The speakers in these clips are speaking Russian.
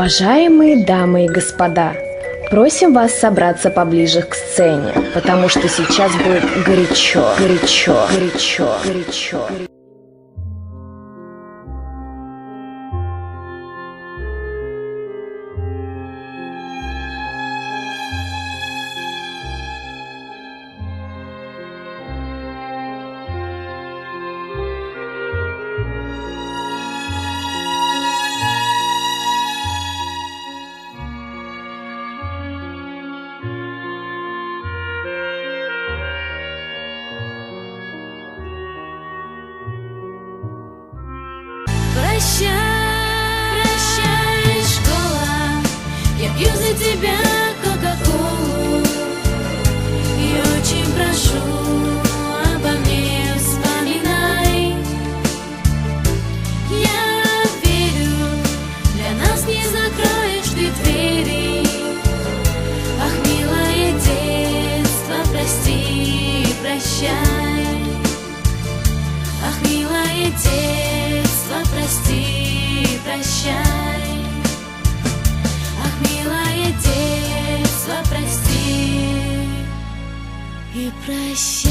Уважаемые дамы и господа, просим вас собраться поближе к сцене, потому что сейчас будет горячо, горячо, горячо, горячо. Прощай, прощай. Ах, милое детство, прости и прощай.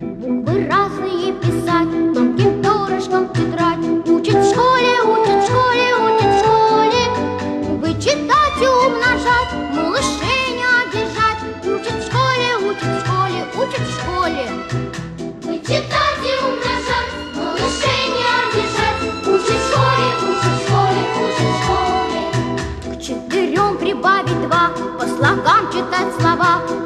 Буквы Słowa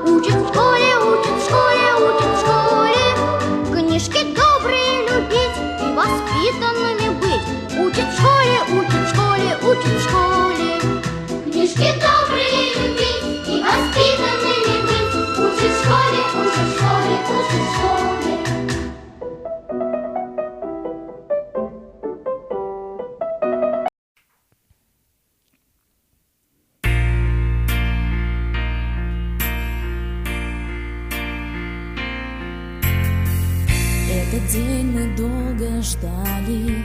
ждали,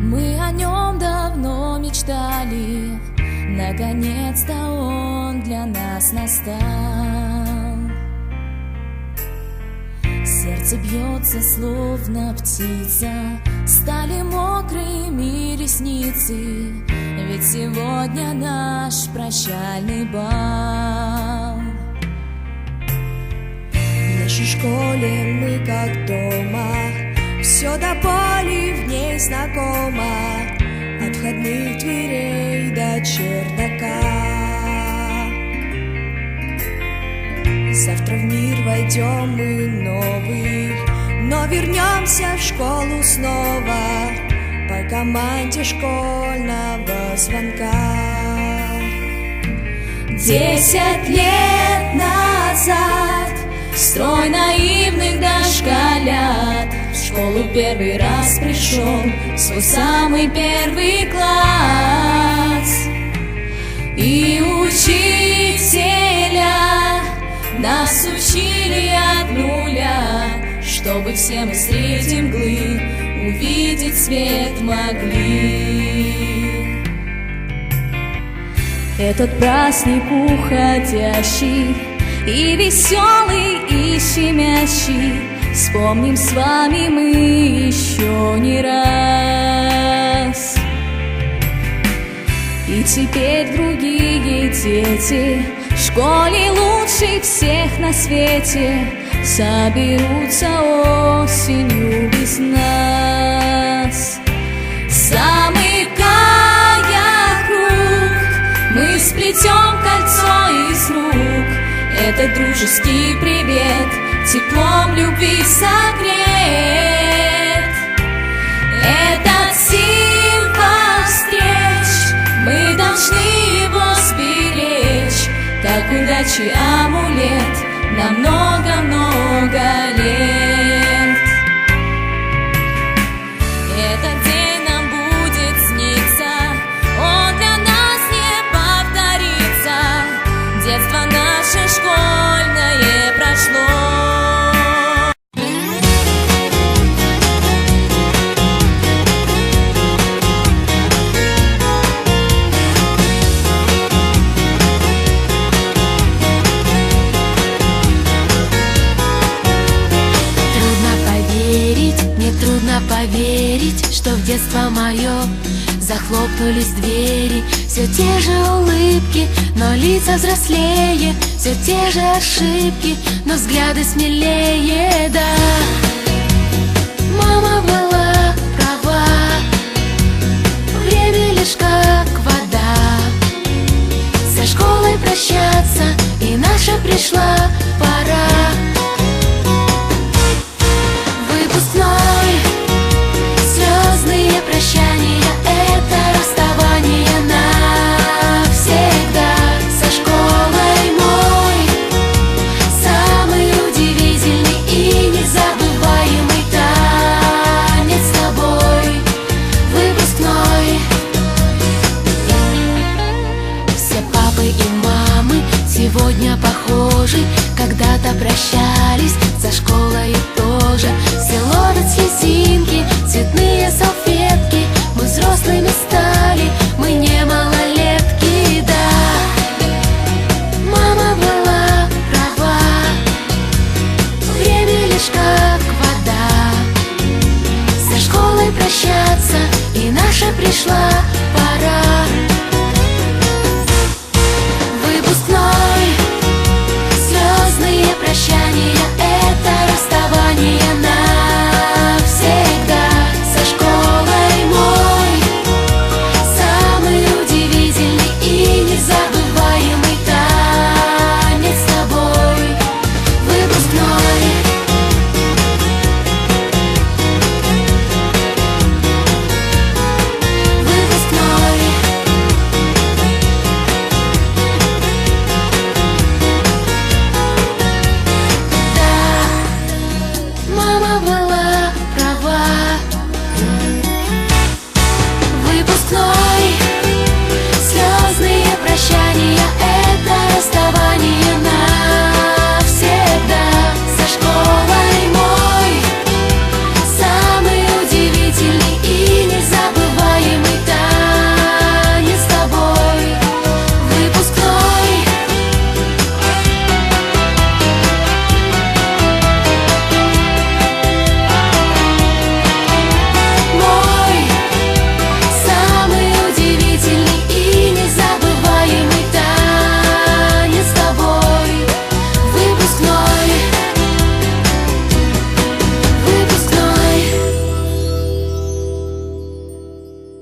мы о нем давно мечтали. Наконец-то он для нас настал. Сердце бьется, словно птица, стали мокрыми ресницы. Ведь сегодня наш прощальный бал. В нашей школе мы как дома Все до боли в ней знакомо. От входных дверей до чердака. Завтра в мир войдем мы новый Но вернемся в школу снова По команде школьного звонка. Десять лет назад Строй наивных дошколят. В школу первый раз пришел Свой самый первый класс. И учителя Нас учили от нуля Чтобы все мы среди мглы Увидеть свет могли. Этот праздник уходящий И веселый, и щемящий Вспомним с вами мы еще не раз. И теперь другие дети В школе лучше всех на свете Соберутся осенью без нас Этот дружеский привет. Теплом любви согрет. Этот символ встреч. Мы должны его сберечь. Как удачи амулет На много-много лет мое Захлопнулись двери, все те же улыбки Но лица взрослее, все те же ошибки Но взгляды смелее, да Мама была права. Время лишь как вода. Со школой прощаться И наша пришла пора